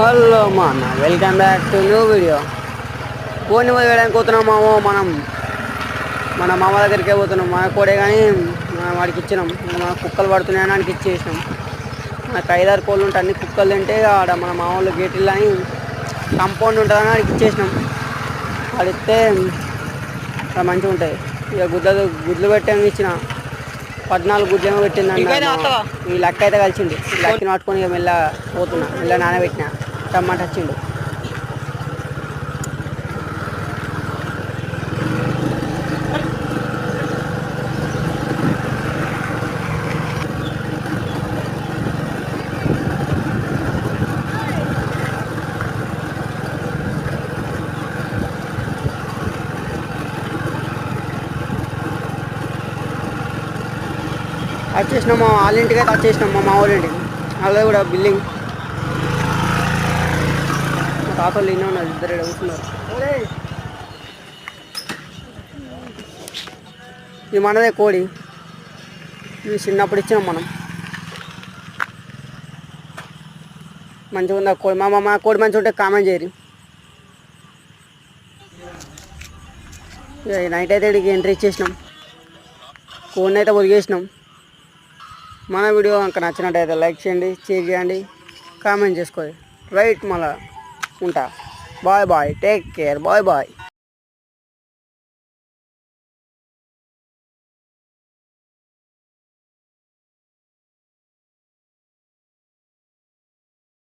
Hello మా అన్న welcome back to new video. కోడిని వదిలేయడానికి పోతున్నాం మామో మనం మన మామ దగ్గరికే పోతున్నాం. మన కోడే కానీ మనం వాడికి ఇచ్చినాం. మన కుక్కలు పడుతున్నాయని వాడికి ఇచ్చేసినాం. మనకు ఐదారు కోళ్ళు ఉంటాయి అన్ని కుక్కలు తింటే ఆడ మన మామూలు గేటిల్లో అని కంపౌండ్ ఉంటుందని వాడికి ఇచ్చేసినాం. వాడు ఇస్తే చాలా మంచిగా ఉంటాయి. ఇక గుడ్లు గుడ్లు పెట్టాము ఇచ్చిన. పద్నాలుగు గుడ్లు ఏమో పెట్టిందండి ఈ లెక్క అయితే కలిసింది. లెక్కని పట్టుకొని ఇక మెల్ల పోతున్నా. మెల్ల నానబెట్టిన. టమాటా వచ్చిండు వచ్చేసినాం మా వాళ్ళ ఇంటికి అయితే వచ్చేసినాం మా మా వాళ్ళ ఇంటికి. అలాగే కూడా బిల్డింగ్ తాతలు ఇన్న ఉన్నారు ఇద్దరు ఈడ కూర్చున్నారు ఇది మనదే కోడి. ఇది చిన్నప్పుడు ఇచ్చినాం మనం. మంచిగా ఉందా కోడి? మా మా కోడి మంచిగా ఉంటే కామెంట్ చేయరు. ఇక నైట్ అయితే ఇక్కడికి ఎంట్రీ ఇచ్చేసినాం. కోడిని అయితే ఒదిగేసినాం మన వీడియో కనుక నచ్చినట్టయితే లైక్ చేయండి షేర్ చేయండి కామెంట్ చేసుకోండి. రైట్ మళ్ళా. কোনটা boy boy take care boy bye.